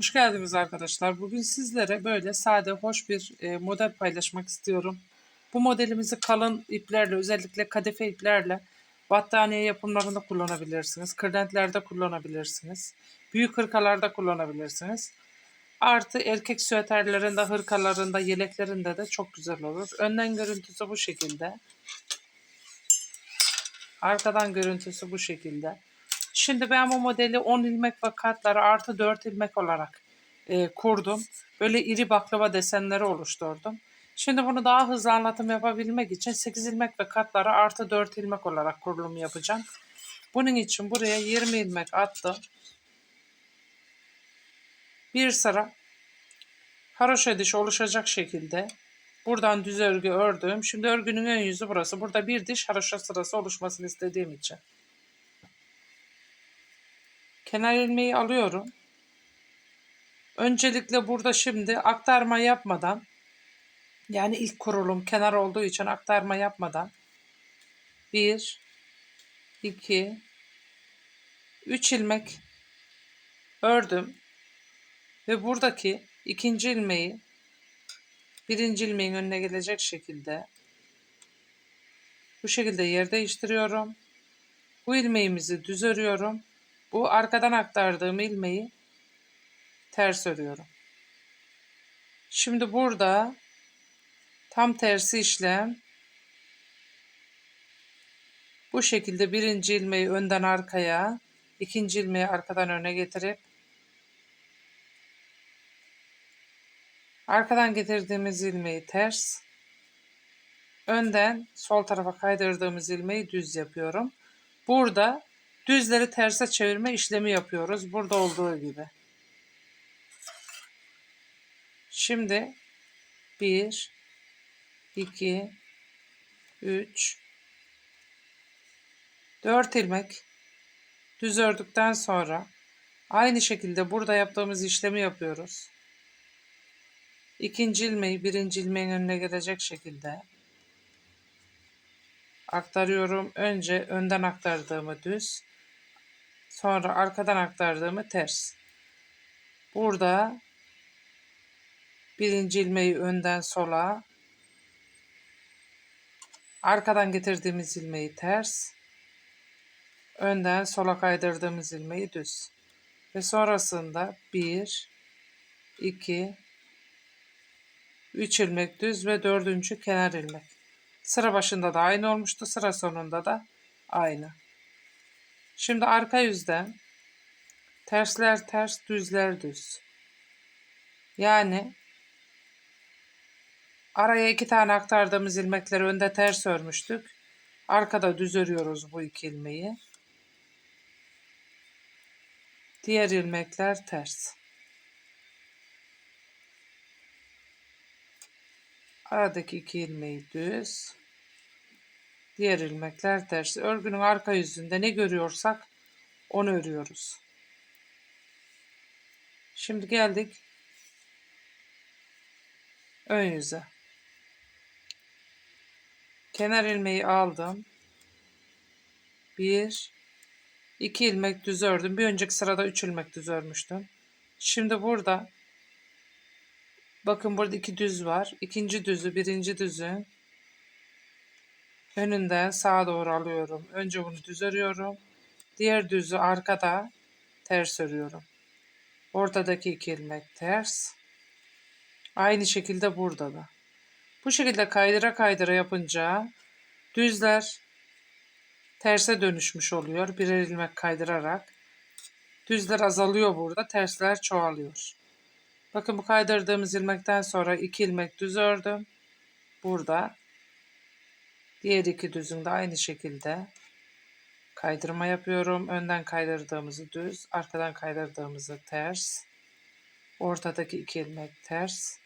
Hoş geldiniz arkadaşlar. Bugün sizlere böyle sade, hoş bir e, model paylaşmak istiyorum. Bu modelimizi kalın iplerle, özellikle kadife iplerle battaniye yapımlarında kullanabilirsiniz. Kırdentlerde kullanabilirsiniz. Büyük hırkalarda kullanabilirsiniz. Artı erkek süeterlerinde, hırkalarında, yeleklerinde de çok güzel olur. Önden görüntüsü bu şekilde. Arkadan görüntüsü bu şekilde. Şimdi ben bu modeli 10 ilmek ve katları artı 4 ilmek olarak e, kurdum. Böyle iri baklava desenleri oluşturdum. Şimdi bunu daha hızlı anlatım yapabilmek için 8 ilmek ve katları artı 4 ilmek olarak kurulum yapacağım. Bunun için buraya 20 ilmek attım. Bir sıra haroşa diş oluşacak şekilde buradan düz örgü ördüm. Şimdi örgünün ön yüzü burası. Burada bir diş haroşa sırası oluşmasını istediğim için. Kenar ilmeği alıyorum. Öncelikle burada şimdi aktarma yapmadan yani ilk kurulum kenar olduğu için aktarma yapmadan 1 2 3 ilmek ördüm ve buradaki ikinci ilmeği birinci ilmeğin önüne gelecek şekilde bu şekilde yer değiştiriyorum. Bu ilmeğimizi düz örüyorum. Bu arkadan aktardığım ilmeği ters örüyorum. Şimdi burada tam tersi işlem bu şekilde birinci ilmeği önden arkaya, ikinci ilmeği arkadan öne getirip arkadan getirdiğimiz ilmeği ters, önden sol tarafa kaydırdığımız ilmeği düz yapıyorum. Burada düzleri terse çevirme işlemi yapıyoruz. Burada olduğu gibi. Şimdi 1 2 3 4 ilmek düz ördükten sonra aynı şekilde burada yaptığımız işlemi yapıyoruz. İkinci ilmeği birinci ilmeğin önüne gelecek şekilde aktarıyorum. Önce önden aktardığımı düz, sonra arkadan aktardığımı ters. Burada birinci ilmeği önden sola, arkadan getirdiğimiz ilmeği ters, önden sola kaydırdığımız ilmeği düz. Ve sonrasında 1, 2, 3 ilmek düz ve dördüncü kenar ilmek. Sıra başında da aynı olmuştu. Sıra sonunda da aynı. Şimdi arka yüzden tersler ters, düzler düz. Yani araya iki tane aktardığımız ilmekleri önde ters örmüştük. Arkada düz örüyoruz bu iki ilmeği. Diğer ilmekler ters. Aradaki iki ilmeği düz. Diğer ilmekler ters. Örgünün arka yüzünde ne görüyorsak onu örüyoruz. Şimdi geldik ön yüze. Kenar ilmeği aldım. Bir, iki ilmek düz ördüm. Bir önceki sırada üç ilmek düz örmüştüm. Şimdi burada bakın burada iki düz var. İkinci düzü, birinci düzü önünden sağa doğru alıyorum. Önce bunu düz örüyorum. Diğer düzü arkada ters örüyorum. Ortadaki iki ilmek ters. Aynı şekilde burada da. Bu şekilde kaydıra kaydıra yapınca düzler terse dönüşmüş oluyor. Birer ilmek kaydırarak. Düzler azalıyor burada. Tersler çoğalıyor. Bakın bu kaydırdığımız ilmekten sonra iki ilmek düz ördüm. Burada Diğer iki düzün de aynı şekilde kaydırma yapıyorum. Önden kaydırdığımızı düz, arkadan kaydırdığımızı ters. Ortadaki iki ilmek ters.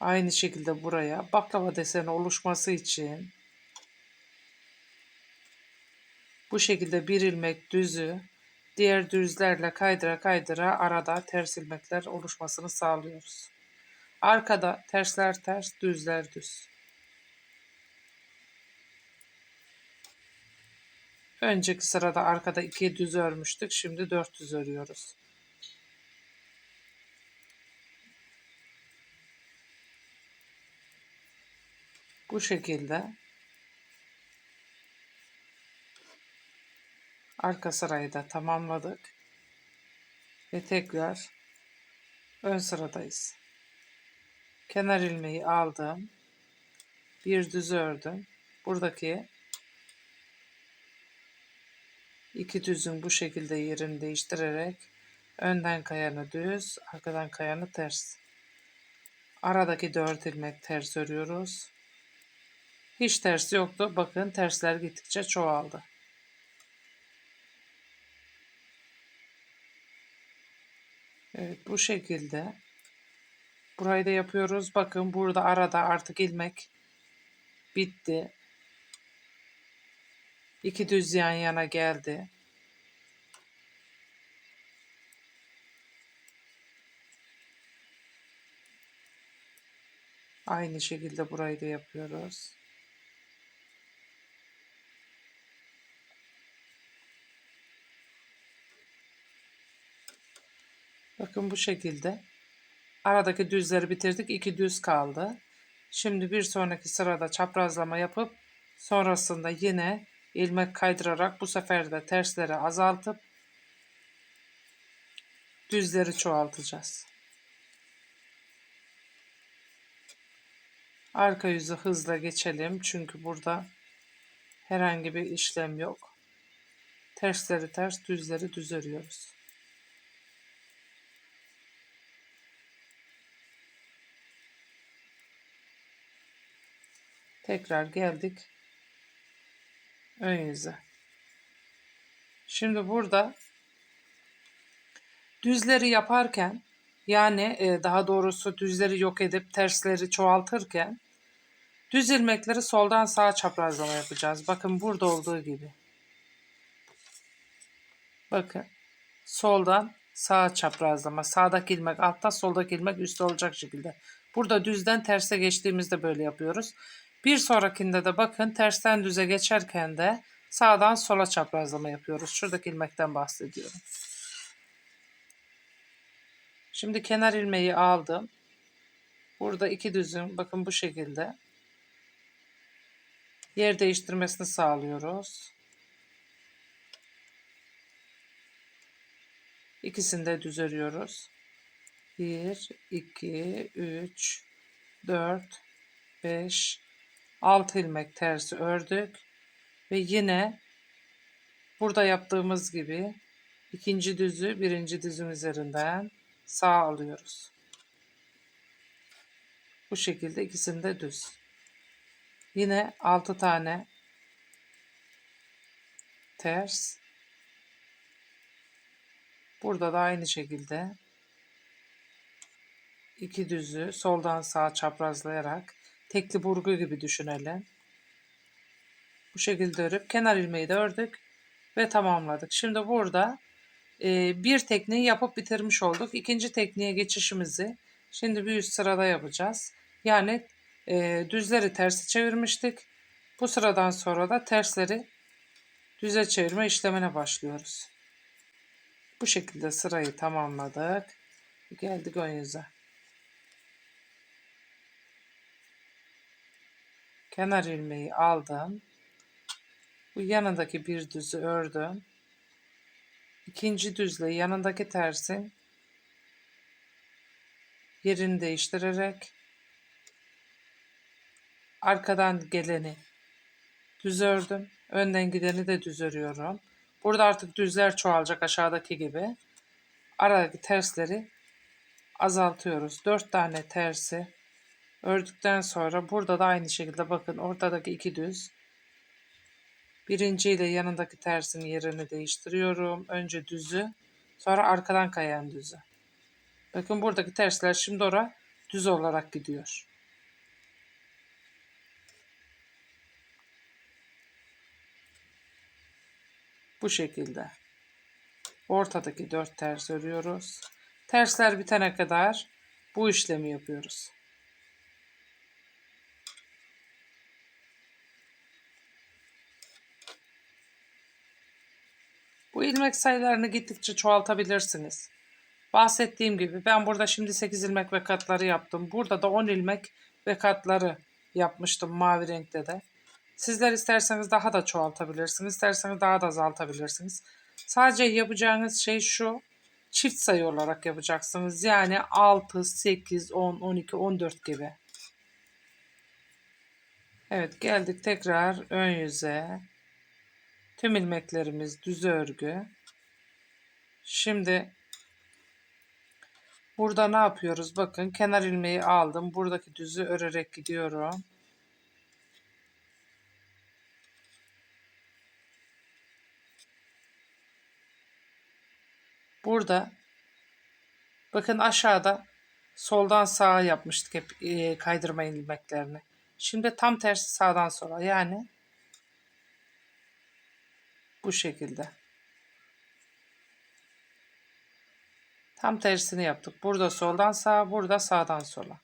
Aynı şekilde buraya baklava deseni oluşması için bu şekilde bir ilmek düzü diğer düzlerle kaydıra kaydıra arada ters ilmekler oluşmasını sağlıyoruz. Arkada tersler ters, düzler düz. Önceki sırada arkada iki düz örmüştük. Şimdi dört düz örüyoruz. Bu şekilde arka sırayı da tamamladık. Ve tekrar ön sıradayız. Kenar ilmeği aldım. Bir düz ördüm. Buradaki iki düzün bu şekilde yerini değiştirerek önden kayanı düz, arkadan kayanı ters. Aradaki dört ilmek ters örüyoruz. Hiç ters yoktu. Bakın tersler gittikçe çoğaldı. Evet bu şekilde. Burayı da yapıyoruz. Bakın burada arada artık ilmek bitti. İki düz yan yana geldi. Aynı şekilde burayı da yapıyoruz. Bakın bu şekilde. Aradaki düzleri bitirdik. iki düz kaldı. Şimdi bir sonraki sırada çaprazlama yapıp sonrasında yine ilmek kaydırarak bu sefer de tersleri azaltıp düzleri çoğaltacağız. Arka yüzü hızla geçelim çünkü burada herhangi bir işlem yok. Tersleri ters, düzleri düz örüyoruz. Tekrar geldik ön yüze. Şimdi burada düzleri yaparken yani e, daha doğrusu düzleri yok edip tersleri çoğaltırken düz ilmekleri soldan sağa çaprazlama yapacağız. Bakın burada olduğu gibi. Bakın soldan sağa çaprazlama. Sağdaki ilmek altta, soldaki ilmek üstte olacak şekilde. Burada düzden terse geçtiğimizde böyle yapıyoruz. Bir sonrakinde de bakın tersten düze geçerken de sağdan sola çaprazlama yapıyoruz. Şuradaki ilmekten bahsediyorum. Şimdi kenar ilmeği aldım. Burada iki düzün bakın bu şekilde yer değiştirmesini sağlıyoruz. İkisini de düz örüyoruz. 1, 2, 3, 4, 5, 6 ilmek tersi ördük ve yine burada yaptığımız gibi ikinci düzü birinci düzün üzerinden sağ alıyoruz. Bu şekilde ikisini de düz. Yine 6 tane ters. Burada da aynı şekilde iki düzü soldan sağa çaprazlayarak tekli burgu gibi düşünelim. Bu şekilde örüp kenar ilmeği de ördük ve tamamladık. Şimdi burada e, bir tekniği yapıp bitirmiş olduk. İkinci tekniğe geçişimizi şimdi bir üst sırada yapacağız. Yani e, düzleri tersi çevirmiştik. Bu sıradan sonra da tersleri düze çevirme işlemine başlıyoruz. Bu şekilde sırayı tamamladık. Geldik ön yüze. Kenar ilmeği aldım. Bu yanındaki bir düzü ördüm. İkinci düzle yanındaki tersin yerini değiştirerek arkadan geleni düz ördüm. Önden gideni de düz örüyorum. Burada artık düzler çoğalacak aşağıdaki gibi. Aradaki tersleri azaltıyoruz. 4 tane tersi Ördükten sonra burada da aynı şekilde bakın ortadaki iki düz. Birinci ile yanındaki tersin yerini değiştiriyorum. Önce düzü sonra arkadan kayan düzü. Bakın buradaki tersler şimdi ora düz olarak gidiyor. Bu şekilde. Ortadaki dört ters örüyoruz. Tersler bitene kadar bu işlemi yapıyoruz. İlmek sayılarını gittikçe çoğaltabilirsiniz. Bahsettiğim gibi ben burada şimdi 8 ilmek ve katları yaptım. Burada da 10 ilmek ve katları yapmıştım mavi renkte de. Sizler isterseniz daha da çoğaltabilirsiniz. isterseniz daha da azaltabilirsiniz. Sadece yapacağınız şey şu. Çift sayı olarak yapacaksınız. Yani 6, 8, 10, 12, 14 gibi. Evet geldik tekrar ön yüze. Tüm ilmeklerimiz düz örgü. Şimdi burada ne yapıyoruz? Bakın kenar ilmeği aldım. Buradaki düzü örerek gidiyorum. Burada bakın aşağıda soldan sağa yapmıştık hep e, kaydırma ilmeklerini. Şimdi tam tersi sağdan sola yani bu şekilde. Tam tersini yaptık. Burada soldan sağa, burada sağdan sola.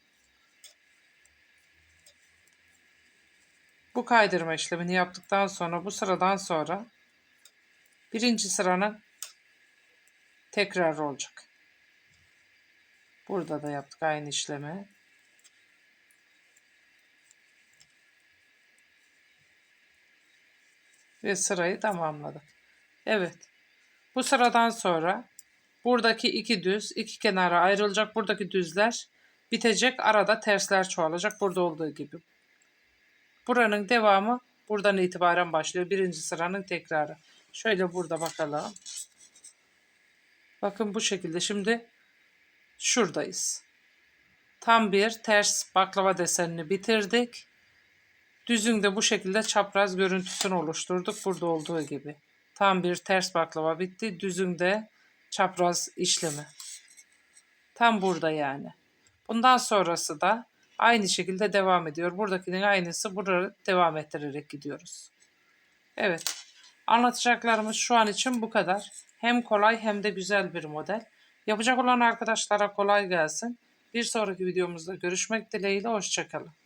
Bu kaydırma işlemini yaptıktan sonra bu sıradan sonra birinci sıranın tekrar olacak. Burada da yaptık aynı işlemi. Ve sırayı tamamladık. Evet. Bu sıradan sonra buradaki iki düz iki kenara ayrılacak. Buradaki düzler bitecek. Arada tersler çoğalacak. Burada olduğu gibi. Buranın devamı buradan itibaren başlıyor. Birinci sıranın tekrarı. Şöyle burada bakalım. Bakın bu şekilde. Şimdi şuradayız. Tam bir ters baklava desenini bitirdik. Düzün de bu şekilde çapraz görüntüsünü oluşturduk. Burada olduğu gibi. Tam bir ters baklava bitti. Düzün de çapraz işlemi. Tam burada yani. Bundan sonrası da aynı şekilde devam ediyor. Buradakinin aynısı burada devam ettirerek gidiyoruz. Evet. Anlatacaklarımız şu an için bu kadar. Hem kolay hem de güzel bir model. Yapacak olan arkadaşlara kolay gelsin. Bir sonraki videomuzda görüşmek dileğiyle. Hoşçakalın.